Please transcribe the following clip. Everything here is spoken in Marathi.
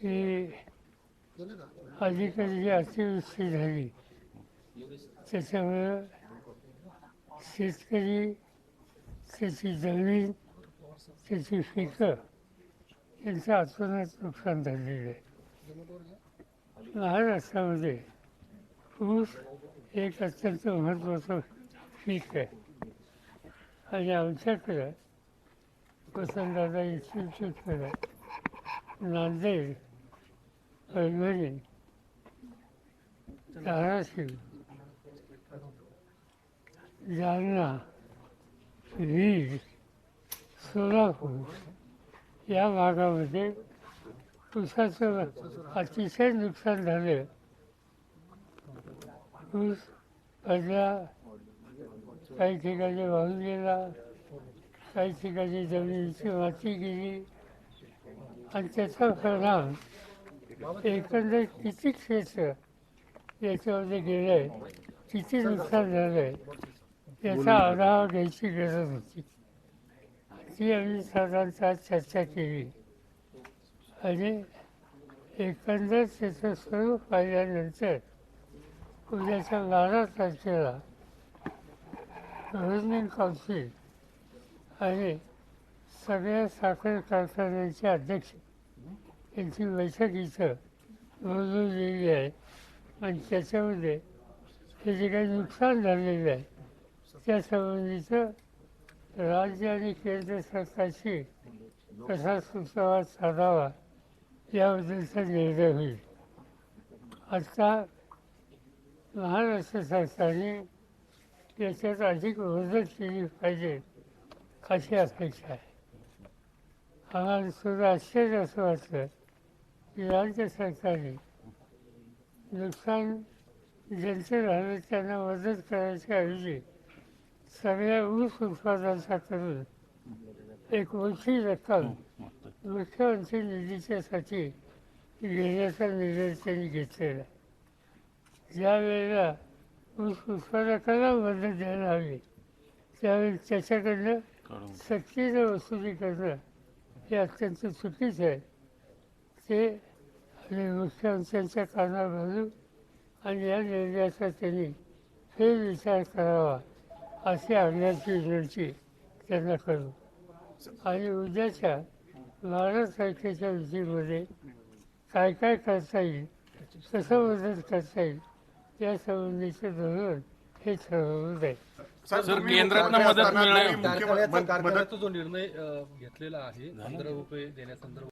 की अलीकडे जी अतिवृष्टी झाली त्याच्यामुळं शेतकरी त्याची जमीन त्याची पिकं यांचं अतोनात नुकसान झालेलं आहे. महाराष्ट्रामध्ये ऊस एक अत्यंत महत्त्वाचं पीक आहे. आणि आमच्याकडं वसंतदादा इन्स्टिट्यूटकडं नांदेड परभणी धाराशिव जालना बीड सोलापूर या भागामध्ये ऊसाचं अतिशय नुकसान झालं ऊस पडला काही ठिकाणी वाहून गेला काही ठिकाणी जमिनीची माती गेली आणि त्याचा परिणाम एकंदर किती क्षेत्र याच्यामध्ये गेलं आहे किती नुकसान झालं आहे? याचा आढावा घ्यायची गरज होती. ती आम्ही साधारणतः चर्चा केली. आणि एकंदर त्याचं स्वरूप पाहिल्यानंतर उद्याच्या बारा तारखेला गव्हर्निंग काउन्सिल आणि सगळ्या साखर कारखान्यांचे अध्यक्ष यांची बैठक इथं दिली आहे. आणि त्याच्यामध्ये हे जे काही नुकसान झालेलं आहे. त्या संबंधीचं राज्य आणि केंद्र सरकारशी कसा सुसंवाद साधावा याबद्दलचा निर्णय होईल. आता महाराष्ट्र सरकारने याच्यात अधिक मदत केली पाहिजे अशी अपेक्षा आहे. आम्हाला सुद्धा आश्चर्य असं वाटलं राज्य सरकारने नुकसान ज्यांचं झालं त्यांना मदत करायच्या ऐवजी सगळ्या ऊस उत्पादनाचा करून एक मोठी रक्कम मुख्यमंत्री निधीच्यासाठी घेण्याचा निर्णय त्यांनी घेतलेला आहे. ज्या वेळेला ऊस उत्पादकाला मदत द्यायला हवी त्यावेळी त्याच्याकडनं सक्तीनं वसुली करणं हे अत्यंत चुकीचं आहे ते आणि मुख्यमंत्र्यांच्या कानावर घालून आणि या निर्णयाचा त्यांनी फेरविचार करावा अशी आग्रहाची विनंती त्यांना करू. आणि उद्याच्या बारा तारखेच्या विधीमध्ये काय काय करता येईल कसं मदत करता येईल या संबंधीचं धोरण हे ठरवलं जाईल. मुख्यमंत्री मदत जो निर्णय घेतलेला आहे पंधरा रुपये देण्यासंदर्भात